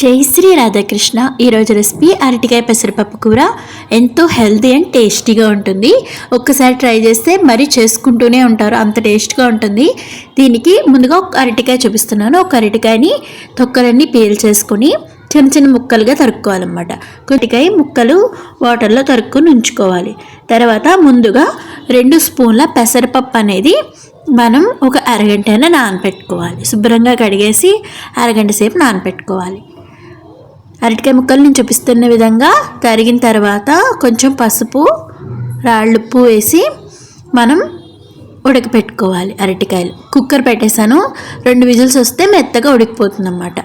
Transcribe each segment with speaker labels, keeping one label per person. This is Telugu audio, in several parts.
Speaker 1: జై శ్రీ రాధాకృష్ణ. ఈరోజు రెసిపీ అరటికాయ పెసరపప్పు కూర ఎంతో హెల్తీ అండ్ టేస్టీగా ఉంటుంది. ఒక్కసారి ట్రై చేస్తే మరీ చేసుకుంటూనే ఉంటారు. అంత టేస్ట్గా ఉంటుంది. దీనికి ముందుగా ఒక అరటికాయ చూపిస్తున్నాను. ఒక అరటికాయని తొక్కలన్నీ పీల్ చేసుకుని చిన్న చిన్న ముక్కలుగా తరుక్కోవాలన్నమాట. కొద్దికాయ ముక్కలు వాటర్లో తరుక్కుని ఉంచుకోవాలి. తర్వాత ముందుగా రెండు స్పూన్ల పెసరపప్పు అనేది మనం ఒక అరగంట అయినా నానపెట్టుకోవాలి. శుభ్రంగా కడిగేసి అరగంట సేపు నానపెట్టుకోవాలి. అరటికాయ ముక్కలు నేను చూపిస్తున్న విధంగా తరిగిన తర్వాత కొంచెం పసుపు రాళ్ళుప్పు వేసి మనం ఉడకపెట్టుకోవాలి అరటికాయలు. కుక్కర్ పెట్టేశాను. రెండు విజిల్స్ వస్తే మెత్తగా ఉడికిపోతుంది అన్నమాట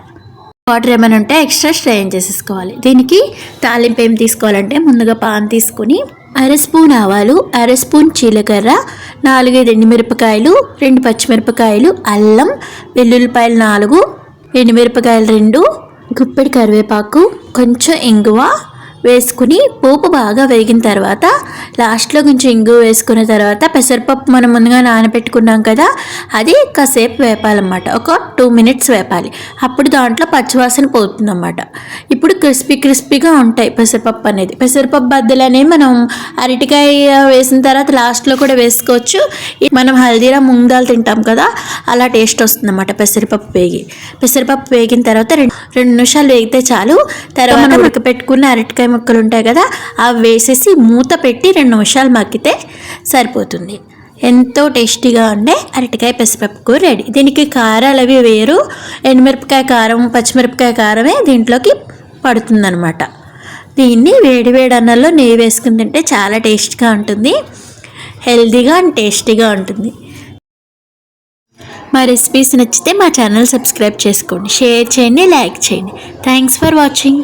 Speaker 1: వాటర్ ఏమైనా ఉంటే ఎక్స్ట్రా స్ట్రైన్ చేసేసుకోవాలి. దీనికి తాలింపు ఏం తీసుకోవాలంటే ముందుగా పాన్ తీసుకుని అర స్పూన్ ఆవాలు అర స్పూన్ జీలకర్ర నాలుగైదు ఎండుమిరపకాయలు రెండు పచ్చిమిరపకాయలు అల్లం వెల్లుల్లిపాయలు నాలుగు ఎండుమిరపకాయలు రెండు గుప్పెడి కరివేపాకు కొంచెం ఇంగువ వేసుకుని పోపు బాగా వేగిన తర్వాత లాస్ట్లో కొంచెం ఇంగువ వేసుకున్న తర్వాత పెసరపప్పు మనం ముందుగా నానబెట్టుకున్నాం కదా అది కాసేపు వేపాలన్నమాట. ఒక టూ మినిట్స్ వేపాలి. అప్పుడు దాంట్లో పచ్చివాసన పోతుందన్నమాట. ఇప్పుడు క్రిస్పీ క్రిస్పీగా ఉంటాయి పెసరపప్పు అనేది. పెసరపప్పు బద్దలు అనేవి మనం అరటికాయ వేసిన తర్వాత లాస్ట్లో కూడా వేసుకోవచ్చు. మనం హల్దీరా మూంగ్ దాల్ తింటాం కదా అలా టేస్ట్ వస్తుందన్నమాట పెసరపప్పు వేగి. పెసరపప్పు వేగిన తర్వాత రెండు రెండు నిమిషాలు వేగితే చాలు. తర్వాత ఉడకపెట్టుకున్న అరటికాయ ముక్కలు ఉంటాయి కదా అవి వేసేసి మూత పెట్టి రెండు నిమిషాలు మగ్గితే సరిపోతుంది. ఎంతో టేస్టీగా ఉండే అరటికాయ పెసరపప్పు కూర రెడీ దీనికి కారాలు అవి వేరు. ఎండుమిరపకాయ కారం పచ్చిమిరపకాయ కారమే దీంట్లోకి పడుతుందనమాట దీన్ని వేడి వేడి అన్నంలో నెయ్యి వేసుకుని తింటే చాలా టేస్ట్గా ఉంటుంది. హెల్దీగా అండ్ టేస్టీగా ఉంటుంది. మా రెసిపీస్ నచ్చితే మా ఛానల్ సబ్స్క్రైబ్ చేసుకోండి. షేర్ చేయండి లైక్ చేయండి. Thanks for watching